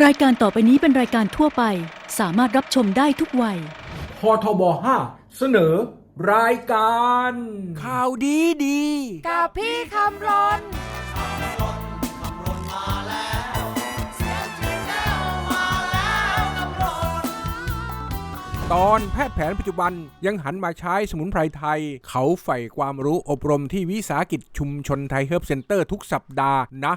รายการต่อไปนี้เป็นรายการทั่วไป สามารถรับชมได้ทุกวัย พทบ5เสนอ รายการ ข่าวดีดี กับพี่คำรนตอนแพทย์แผนปัจจุบันยังหันมาใช้สมุนไพรไทย เขาใฝ่ความรู้อบรมที่วิสาหกิจชุมชนไทยเฮิร์บเซ็นเตอร์ทุกสัปดาห์นะ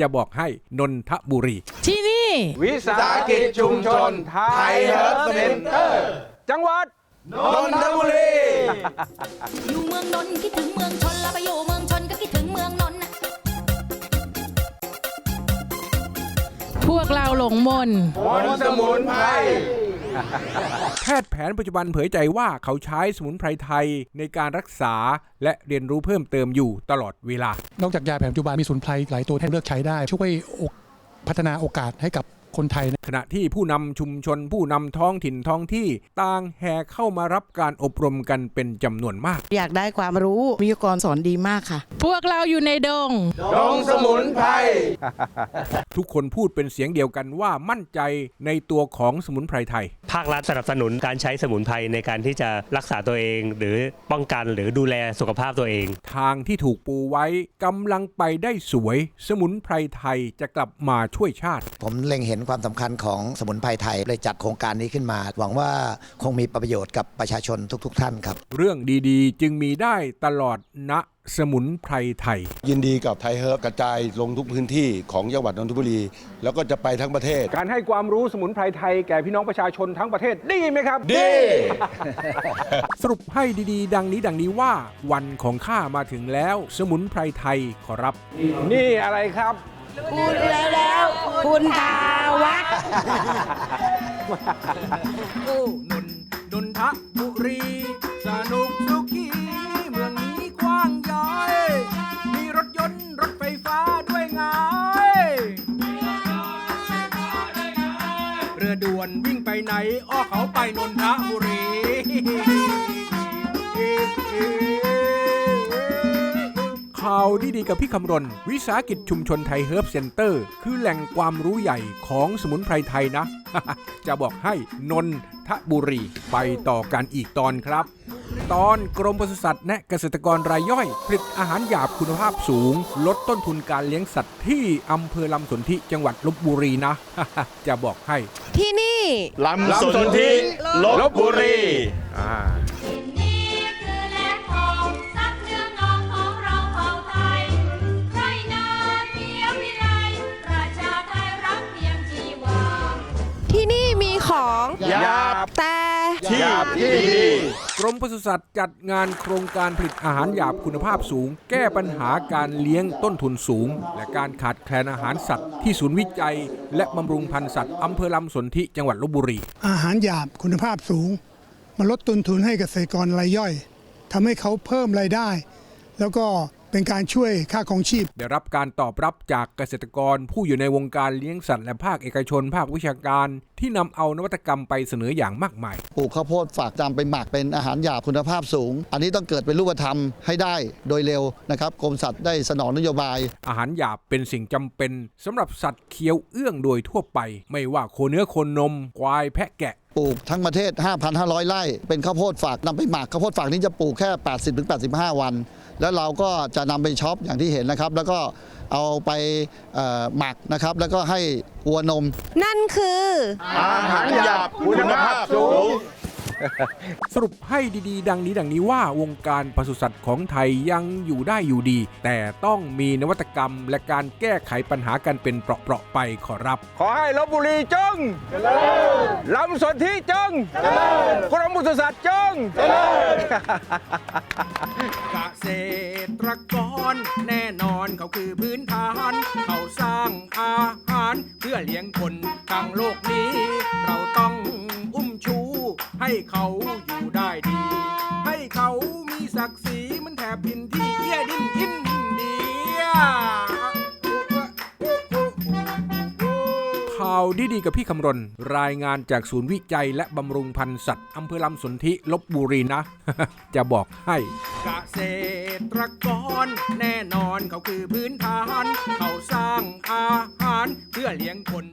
จะบอกให้นนทบุรี ที่นี่ วิสาหกิจชุมชนไทยเฮิร์บเซ็นเตอร์ จังหวัดนนทบุรี อยู่เมืองนนท์คิดถึงเมืองชนแล้วไปอยู่เมืองชนก็คิดถึงเมืองนนท์น่ะพวกเราหลงมน แพทย์แผนปัจจุบันเผยใจว่าเขาใช้สมุนไพรไทยในการรักษาและเรียนรู้เพิ่มเติมอยู่ตลอดเวลา นอกจากยาแผนปัจจุบันมีสมุนไพรหลายตัวที่เลือกใช้ได้ ช่วยอกพัฒนาโอกาสให้กับคนไทยนะขณะที่ผู้นำชุมชนผู้นำท้องถิ่นท้องที่ต่างแห่เข้ามารับการอบรมกันเป็นจำนวนมาก อยากได้ความรู้วิทยากรสอนดีมากค่ะ พวกเราอยู่ในดงทุกคนพูดเป็นเสียงเดียวกันว่ามั่นใจในตัวของสมุนไพรไทย ภาครัฐสนับสนุนการใช้สมุนไพรในการที่จะรักษาตัวเอง หรือป้องกันหรือดูแลสุขภาพตัวเอง ทางที่ถูกปูไว้กำลังไปได้สวย สมุนไพรไทยจะกลับมาช่วยชาติ ผมเล็งเห็นความสำคัญของสมุนไพรไทยเลยจัดโครงการนี้ขึ้นมา หวังว่าคงมีประโยชน์กับประชาชนทุก ๆ ท่านครับ เรื่องดีๆ จึงมีได้ตลอดณ สมุนไพรไทย ยินดีกับไทยเฮิร์บกระจายลงทุกพื้นที่ของจังหวัดนนทบุรี แล้วก็จะไปทั้งประเทศ การให้ความรู้สมุนไพรไทยแก่พี่น้องประชาชนทั้งประเทศดีไหมครับ ดี สรุปให้ดีๆ ดังนี้ดังนี้ว่า วันของข้ามาถึงแล้ว สมุนไพรไทยขอรับ นี่อะไรครับ คุณแล้วแล้ว คุณทาวัดโอ้นนนนทบุรี สนุกสุขี ไปไหน อ้อเขาไปนนทบุรี ข่าวดีๆกับพี่คำรณ วิสาหกิจชุมชนไทยเฮิร์บเซ็นเตอร์ คือแหล่งความรู้ใหญ่ของสมุนไพรไทยนะ จะบอกให้นนทบุรีไปต่อกันอีกตอนครับ ตอนกรมปศุสัตว์แนะเกษตรกรรายย่อย ผลิตอาหารหยาบคุณภาพสูง ลดต้นทุนการเลี้ยงสัตว์ที่อำเภอลำสนธิจังหวัดลบบุรีนะ จะบอกให้ ที่นี่ ลำสนธิลบบุรี ของยาบแต่ที่ที่ดีกรมปศุสัตว์จัดงานโครงการผลิตอาหารหยาบคุณภาพสูง แก้ปัญหาการเลี้ยงต้นทุนสูง และการขาดแคลนอาหารสัตว์ที่ศูนย์วิจัย และบำรุงพันธุ์สัตว์อำเภอลำสนธิจังหวัดลบบุรี อาหารหยาบคุณภาพสูง มาลดต้นทุนให้เกษตรกรรายย่อยทำให้เขาเพิ่มรายได้ แล้วก็ เป็นการช่วยค่าของชีพ ได้รับการตอบรับจากเกษตรกรผู้อยู่ในวงการเลี้ยงสัตว์และภาคเอกชน ภาควิชาการ ที่นำเอานวัตกรรมไปเสนออย่างมากมาย ปลูกข้าวโพดฝากจำไปหมักเป็นอาหารหยาบคุณภาพสูง อันนี้ต้องเกิดเป็นรูปธรรมให้ได้โดยเร็วนะครับกรมสัตว์ได้สนองนโยบาย อาหารหยาบเป็นสิ่งจำเป็นสำหรับสัตว์เคี้ยวเอื้องโดยทั่วไป ไม่ว่าโคเนื้อโคนนม ควายแพะแกะ ปลูกทั้งประเทศ 5,500 ไร่ เป็นข้าวโพดฝากนำไปหมักข้าวโพดฝากนี้จะปลูกแค่ 80-85 วัน แล้วเราก็จะนำไปช็อปอย่างที่เห็นนะครับ แล้วก็เอาไปเอ่อหมักนะครับ แล้วก็ให้วัวนม นั่นคือ อาหารหยาบคุณภาพสูง สรุปให้ดีๆ ดังนี้ดังนี้ว่าวงการปศุสัตว์ของไทยยังอยู่ได้อยู่ดี แต่ต้องมีนวัตกรรมและการแก้ไขปัญหากันเป็นเปราะๆไปขอรับ ขอให้ลบบุรีจงลำสนธิจงกรมปศุสัตว์จง เกษตรกร แน่นอนเขาคือพื้นฐาน เขาสร้างอาหาร เพื่อเลี้ยงคนทั้งโลกนี้ เราต้องอุ้มชู ให้เขาอยู่ได้ดี ให้เขาาวดีๆกับพี่คำรณ รายงานจากศูนย์วิจัยและบำรุงพันธุ์สัตว์อำเภอลำสนธิลบบุรีนะ จะบอกให้เกษตรกร แน่นอนเขาคือพื้นฐาน เขาสร้างอาหารเพื่อเลี้ยงคน